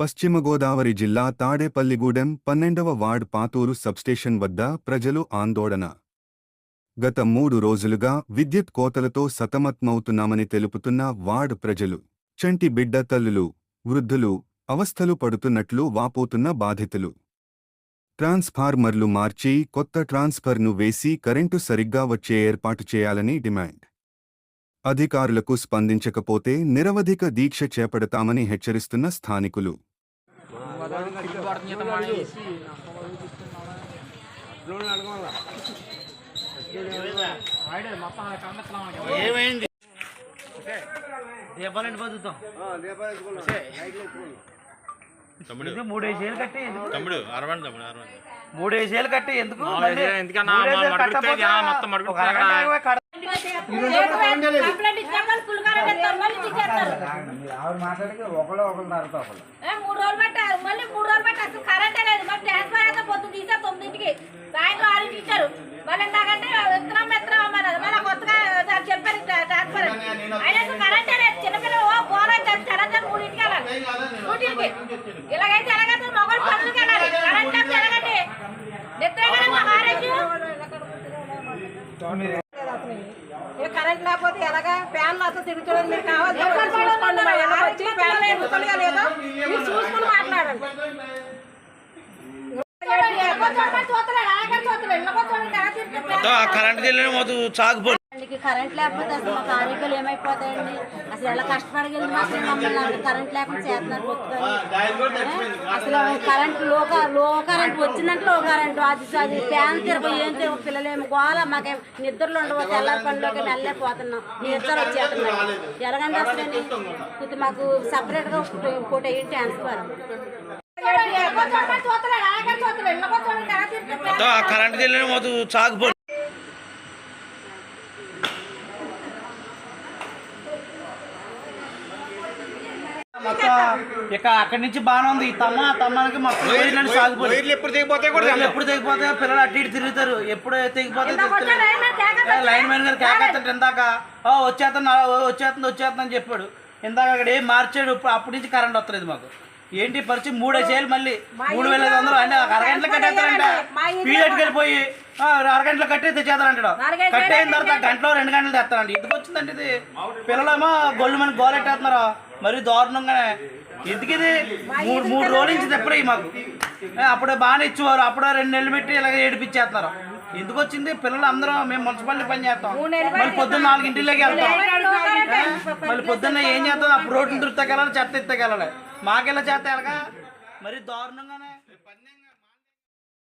పశ్చిమ గోదావరి జిల్లా తాడేపల్లిగూడెం పన్నెండవ వార్డ్ పాతూరు సబ్స్టేషన్ వద్ద ప్రజలు ఆందోళన. గత మూడు రోజులుగా విద్యుత్ కోతలతో సతమతమవుతున్నామని తెలుపుతున్న వార్డ్ ప్రజలు చంటి బిడ్డ తల్లులు వృద్ధులు అవస్థలు పడుతున్నట్లు వాపోతున్న బాధితులు. ట్రాన్స్ఫార్మర్లు మార్చి కొత్త ట్రాన్స్ఫర్ను వేసి కరెంటు సరిగ్గా వచ్చే ఏర్పాటు చేయాలని డిమాండ్. అధికారులకు స్పందించకపోతే నిరవధిక దీక్ష చేపడతామని హెచ్చరిస్తున్న స్థానికులు. ఏమైంది దీపాలండి బతుకుతాం తమ్ముడు. ఇది మూడేసి ఏళ్ళు కట్టి ఎందుకు? తమ్ముడు అరవండి తమ్ముడు అరవండి. మూడేసి ఏళ్ళు కట్టి ఎందుకు? ఎందుకన్నా? మొత్తం ఆవిడ మాట్లాడితే ఒకళ్ళు ఒకళ్ళు తర్వాత ఒకళ్ళు. మూడు రోజులు పట్టారు మళ్ళీ మూడు రోజులు అసలు కరెంటే లేదు. మరి ట్రాన్స్ఫర్ అయితే పొద్దు తీసారు తొమ్మిదింటికి. సాయంత్రం ఆరింటికి ఇచ్చారు మళ్ళీ ఎందాకంటే ఎత్తనం ఎత్తనం అన్నారు. మళ్ళీ కొత్తగా చెప్పారు ట్రా- ట్రాన్స్ఫర్. అయినా అసలు కరెంటే లేదు. చిన్నపిల్లలు ఓ పోరా తెలంగాణ మూడింటికి వెళ్ళాలి. నూటికి ఇలాగైతే ఎలాగైతే మొగలు పనులకి వెళ్ళాలి. కరెంట్ ఎలాగండి నిద్ర కదా మా మ్యారేజ్ ఏ కరెంట్ లేకపోతే ఎలాగా ఫ్యాన్ అసలు తిరుగుతుంది మీరు కావాలి చూసుకోండి మా ఇళ్ళకి వచ్చి ఫ్యాన్ తిరుగుతుందో లేదో కరెంట్ తెలియని చాకుపోయి కరెంట్ లేకపోతే అసలు మా కార్మికులు ఏమైపోతాయండి? అసలు ఎలా కష్టపడగలిగింది మాకు మమ్మల్ని కరెంట్ లేకుండా చేస్తున్నారు అసలు కరెంట్లో లో కరెంట్ వచ్చిందంటే లో కరెంట్. అది అది ఫ్యాన్ తిరగ ఏం తిరగ పిల్లలేమో గోల మాకేం నిద్రలు ఉండవు. తెల్లారి పనిలోకి వెళ్ళలేకపోతున్నాం. నిద్ర వచ్చేస్తున్నాం ఎలాగంటే అసలు ఇది మాకు సపరేట్గా ఇంకోటి అయ్యి ట్రాన్స్ఫర్. కరెంట్ తెలియని మొత్తం చాకుపోయి మొత్తం ఇక అక్కడి నుంచి బాగానే ఉంది. ఈ తమ్మ ఆ తమ్మానికి మొత్తం సాగిపోయి ఎప్పుడు తెగిపోతాయి వైర్లు ఎప్పుడు తెగిపోతాయో పిల్లలు అటు ఇటు తిరుగుతారు. ఎప్పుడు తెగిపోతాయో తెలుస్తలేదు. లైన్ మ్యాన్ గారు కేకెత్తంటే ఇందాక. "ఓ, వచ్చేస్తాను వచ్చేస్తుంది వచ్చేస్తుంది అని చెప్పాడు. ఇందాక అక్కడ ఏం మార్చాడు? ఇప్పుడు అప్పటి నుంచి కరెంట్ వస్తలేదు మాకు. ఏంటి పరిచయం మూడే చేయాలి మళ్ళీ మూడు వేల ఐదు వందలు. అంటే అరగంటలో కట్టేస్తారంట. పీరియడ్కి వెళ్ళిపోయి "ఆ, అరగంటలో కట్టి తెచ్చేస్తారంటాడు కట్టయిన తర్వాత గంటలో రెండు గంటలు తెస్తారండి ఇంటికి వచ్చిందంటే ఇది. పిల్లలేమో గొల్లు మన గోలెట్టేస్తున్నారు మరీ దారుణంగానే. ఎందుకు ఇది మూడు మూడు రోజుల నుంచి తెప్పడే మాకు. అప్పుడే బాగానే ఇచ్చేవారు. అప్పుడే రెండు నెలలు పెట్టి ఇలాగ ఏడిపించేస్తున్నారు. ఎందుకు వచ్చింది పిల్లలు అందరూ మేము మున్సిపాలిటీ పని చేస్తాం. మళ్ళీ పొద్దున్న నాలుగింటిలోకి వెళ్తాం. మళ్ళీ పొద్దున్న ఏం చేస్తాం? అప్పుడు రోడ్లు తిరుగుతాకెళ్ళాలి చెత్త ఎత్తకెళ్ళాలి మాకెళ్ళ చేత ఎలాగా మరి దారుణంగానే.